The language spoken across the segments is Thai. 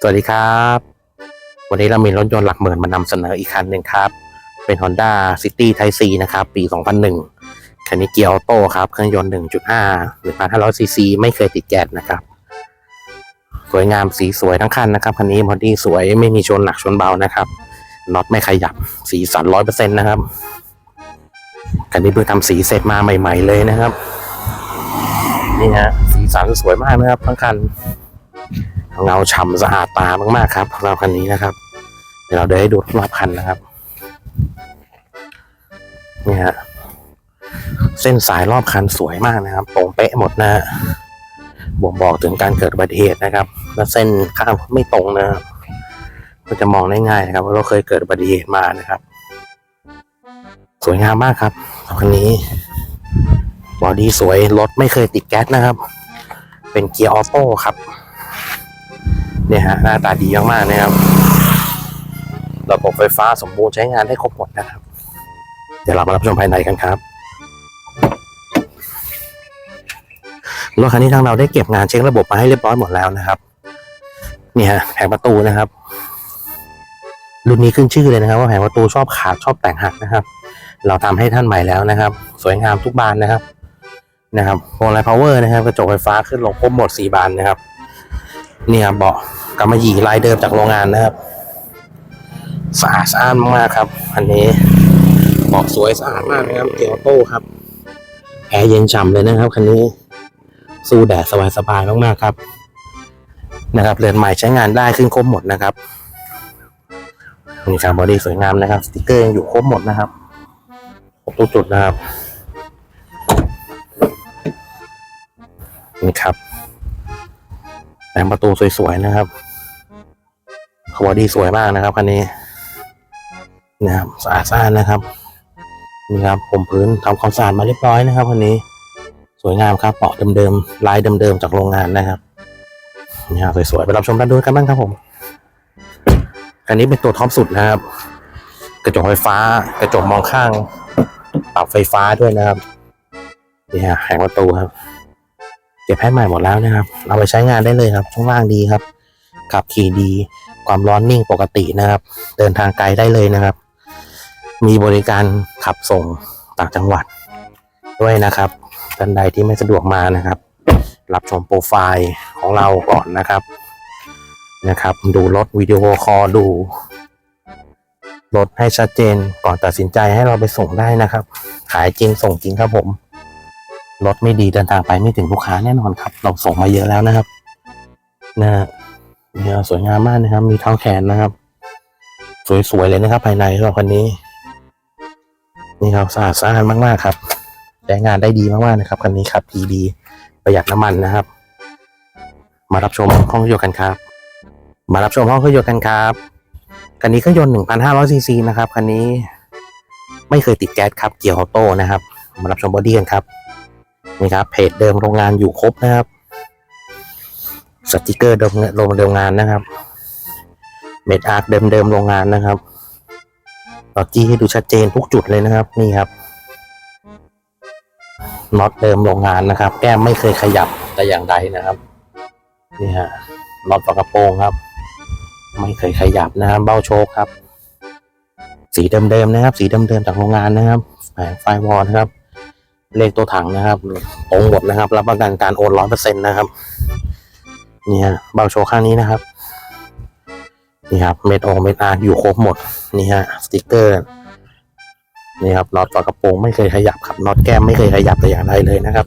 สวัสดีครับ วันนี้เรามีรถยนต์หลักหมื่นมานำเสนออีกคันหนึ่งครับ เป็น Honda City Type C นะครับ ปี 2001 คันนี้เกียร์ออโต้ครับ เครื่องยนต์ 1.5 1,500ซีซีไม่เคยติดแก๊สนะครับ สวยงามสีสวยทั้งคันนะครับ คันนี้บอดี้สวยไม่มีชนหนักชนเบานะครับน็อตไม่ขยับสีสันร้อยเปอร์เซ็นต์นะครับคันนี้เพิ่งทำสีเสร็จมาใหม่ ๆ เลยนะครับ นี่ฮะ สันสวยมากนะครับทั้งคันเงาฉ่ำสะอาดตามากๆครับสำหรับคันนี้นะครับ เดี๋ยวเราเดินให้ดูรอบคันนะครับนี่ฮะเส้นสายรอบคันสวยมากนะครับตรงเป๊ะหมดนะฮะบ่งบอกถึงการเกิดอุบัติเหตุนะครับ และเส้นข้างไม่ตรงนะครับก็จะมองได้ง่ายนะครับว่าเราเคยเกิดอุบัติเหตุมานะครับ สวยงามมากครับคันนี้บอดี้สวยรถไม่เคยติดแก๊สนะครับ เป็นเกียร์ออโต้ครับเนี่ยฮะหน้าตาดีมากๆนะครับระบบไฟฟ้าสมบูรณ์ใช้งานได้ครบหมดนะครับ เดี๋ยวเรามารับชมภายในกันครับรถคันนี้ทางเราได้เก็บงานเช็คระบบมาให้เรียบร้อยหมดแล้วนะครับเนี่ยฮะแผงประตูนะครับรุ่นนี้ขึ้นชื่อเลยนะครับ ว่าแผงประตูชอบขาดชอบแต่งหักนะครับ เราทำให้ท่านใหม่แล้วนะครับ สวยงามทุกบานนะครับ นะครับโฮลไลพาวเวอร์นะครับกระจกไฟฟ้าขึ้นลงครบหมดสี่บานนะครับเนี่ยครับเบาะกำมะหยี่ลายเดิมจากโรงงานนะครับสะอาดสะอ้านมากๆครับ อันนี้เบาะสวยสะอาดมากนะครับเกียร์ออโต้ครับแอร์เย็นฉ่ำเลยนะครับคันนี้สู้แดดสบายๆมากๆครับ นะครับเรือนใหม่ใช้งานได้ขึ้นครบหมดนะครับนี่ครับบอดี้สวยงามนะครับสติกเกอร์ยังอยู่ครบหมดนะครับครบทุกจุดนะครับ นี่ครับแผงประตูสวยๆนะครับคบอดี้สวยมากนะครับคันนี้นะครับสะอาดสะอาดนะครับนี่ครับผมพื้นทำความสะอาดมาเรียบร้อยนะครับคันนี้ สวยงามครับเบาะเดิมๆลายเดิมๆจากโรงงานนะครับนี่ครับสวยๆไปรับชมกันดูกันบ้างครับผมคันนี้เป็นตัวท็อปสุดนะครับ กระจกไฟฟ้ากระจกมองข้างปรับไฟฟ้าด้วยนะครับนี่ฮะแผงประตูครับ เก็บให้ใหม่หมดแล้วนะครับ เอาไปใช้งานได้เลยครับช่วงล่างดีครับขับขี่ดี ความร้อนนิ่งปกตินะครับ เดินทางไกลได้เลยนะครับ มีบริการขับส่งต่างจังหวัด ด้วยนะครับท่านใดที่ไม่สะดวกมานะครับ รับชมโปรไฟล์ของเราก่อนนะครับนะครับ ดูรถวิดีโอคอลดูรถให้ชัดเจนก่อนตัดสินใจให้เราไปส่งได้นะครับ ขายจริงส่งจริงครับผม รถไม่ดีเดินทางไปไม่ถึงลูกค้าแน่นอนครับ เราส่งมาเยอะแล้วนะครับนะเนี่ยสวยงามมากนะครับ มีเท้าแขนนะครับ สวยๆเลยนะครับ ภายในสำหรับคันนี้ นี่ครับสะอาดสะอาดมากๆครับใช้งานได้ดีมากๆนะครับคันนี้ขับทีดีประหยัดน้ำมันนะครับ มารับชมห้องเครื่องยนต์กันครับ มารับชมห้องเครื่องยนต์กันครับคันนี้เครื่องยนต์1,500ซีซีนะครับคันนี้ ไม่เคยติดแก๊สครับเกียร์ออโต้นะครับ มารับชมบอดี้กันครับ นี่ครับเพจเดิมโรงงานอยู่ครบนะครับสติกเกอร์เดิมโรงงานนะครับเม็ดอาร์เดิมเดิมๆโรงงานนะครับต่อจี้ให้ดูชัดเจนทุกจุดเลยนะครับนี่ครับน็อตเดิมโรงงานนะครับ แก้มไม่เคยขยับแต่อย่างใดนะครับนี่ฮะน็อตฝากระโปรงครับ ไม่เคยขยับนะครับเบ้าโชคครับ สีเดิมๆนะครับ สีเดิมๆจากโรงงานนะครับแผงไฟวอลนะครับ เลขตัวถังนะครับตรงหมดนะครับ รับประกันการโอนร้อยเปอร์เซ็นต์นะครับเนี่ยเบาโชว์ข้างนี้นะครับนี่ครับเม็ดโอเม็ดอาร์อยู่ครบหมดนี่ฮะสติกเกอร์นี่ครับน็อตฝากระโปรงไม่เคยขยับครับน็อตแก้มไม่เคยขยับแต่อย่างใดเลยนะครับ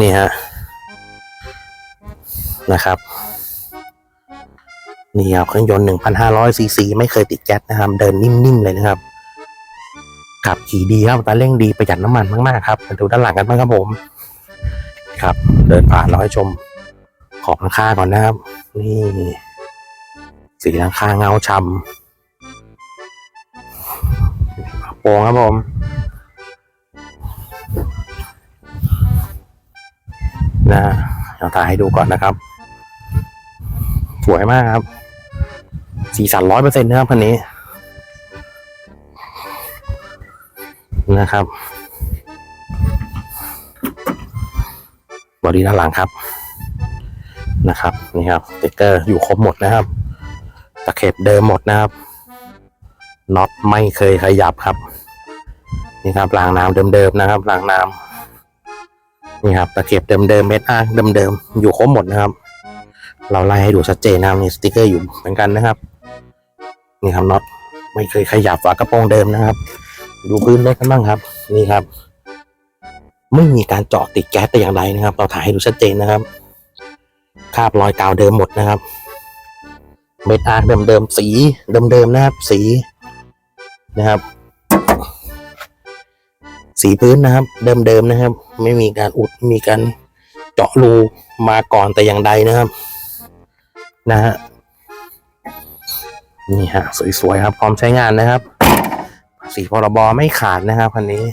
นี่ฮะนะครับนี่ครับเครื่องยนต์1,500ซีซีไม่เคยติดแก๊สนะครับ เดินนิ่มๆเลยนะครับ ขับขี่ดีครับอัตาเร่งดีประหยัดน้ำมันมากๆครับมาดูด้านหลังกันบ้างครับผม ครับ เดินผ่านเราให้ชม ขอบหลังคาก่อนนะครับ นี่ สีหลังคาเงาฉ่ำโปงครับผมนะเราถ่ายให้ดูก่อนนะครับ สวยมากครับ สีสันร้อยเปอร์เซ็นต์นะครับคันนี้ นะครับบอดี้ด้านหลังครับนะครับนี่ครับสติกเกอร์อยู่ครบหมดนะครับ ตะเข็บเดิมหมดนะครับน็อตไม่เคยขยับครับ นี่ครับรางน้ำเดิมๆนะครับรางน้ำนี่ครับตะเข็บเดิมๆเม็ดอาร์เดิมๆอยู่ครบหมดนะครับ เราไล่ให้ดูชัดเจนนะครับนี่สติกเกอร์อยู่เหมือนกันนะครับ นี่ครับน็อตไม่เคยขยับฝากระโปรงเดิมนะครับ ดูพื้นรถกันบ้างครับ นี่ครับ ไม่มีการเจาะติดแก๊สแต่อย่างใดนะครับ เราถ่ายให้ดูชัดเจนนะครับคราบรอยกาวเดิมหมดนะครับ เม็ดอาร์เดิมๆสีเดิมๆนะครับ สีนะครับ สีพื้นนะครับ เดิมๆนะครับ ไม่มีการอุดมีการเจาะรูมาก่อนแต่อย่างใดนะครับ นะฮะนี่ฮะสวยๆครับพร้อมใช้งานนะครับ สีพรบไม่ขาดนะครับคันนี้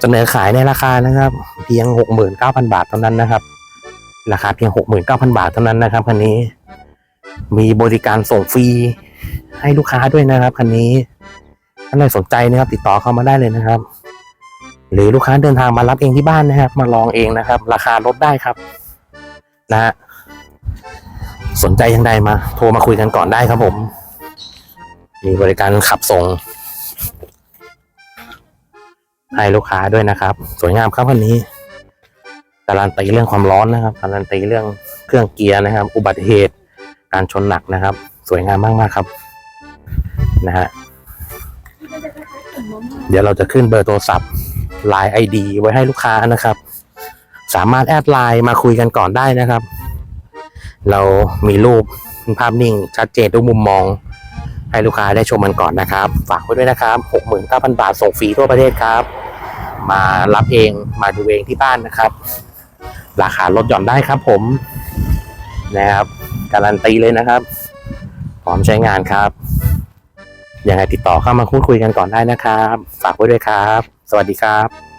เสนอขายในราคานะครับ เพียงหกหมื่นเก้าพันบาทเท่านั้นนะครับ ราคาเพียงหกหมื่นเก้าพันบาทเท่านั้นนะครับคันนี้ มีบริการส่งฟรีให้ลูกค้าด้วยนะครับคันนี้ท่านใดสนใจนะครับ ติดต่อเข้ามาได้เลยนะครับ หรือลูกค้าเดินทางมารับเองที่บ้านนะครับ มาลองเองนะครับ ราคาลดได้ครับ นะฮะสนใจยังไงมา โทรมาคุยกันก่อนได้ครับผม มีบริการขับส่ง ให้ลูกค้าด้วยนะครับ สวยงามครับคันนี้ การันตีเรื่องความร้อนนะครับ การันตีเรื่องเครื่องเกียร์นะครับ อุบัติเหตุการชนหนักนะครับ สวยงามมากๆครับ นะฮะเดี๋ยวเราจะขึ้นเบอร์โทรศัพท์ไลน์ไอดีไว้ให้ลูกค้านะครับ สามารถแอดไลน์มาคุยกันก่อนได้นะครับ เรามีรูปภาพนิ่ง ชัดเจนทุกมุมมอง ให้ลูกค้าได้ชมมันก่อนนะครับ ฝากไว้ด้วยนะครับ 69,000 บาทส่งฟรีทั่วประเทศครับ มารับเองมาดูเองที่บ้านนะครับ ราคาลดหย่อนได้ครับผมนะครับ การันตีเลยนะครับพร้อมใช้งานครับยังไงติดต่อเข้ามาพูดคุยกันก่อนได้นะครับ ฝากไว้ด้วยครับ สวัสดีครับ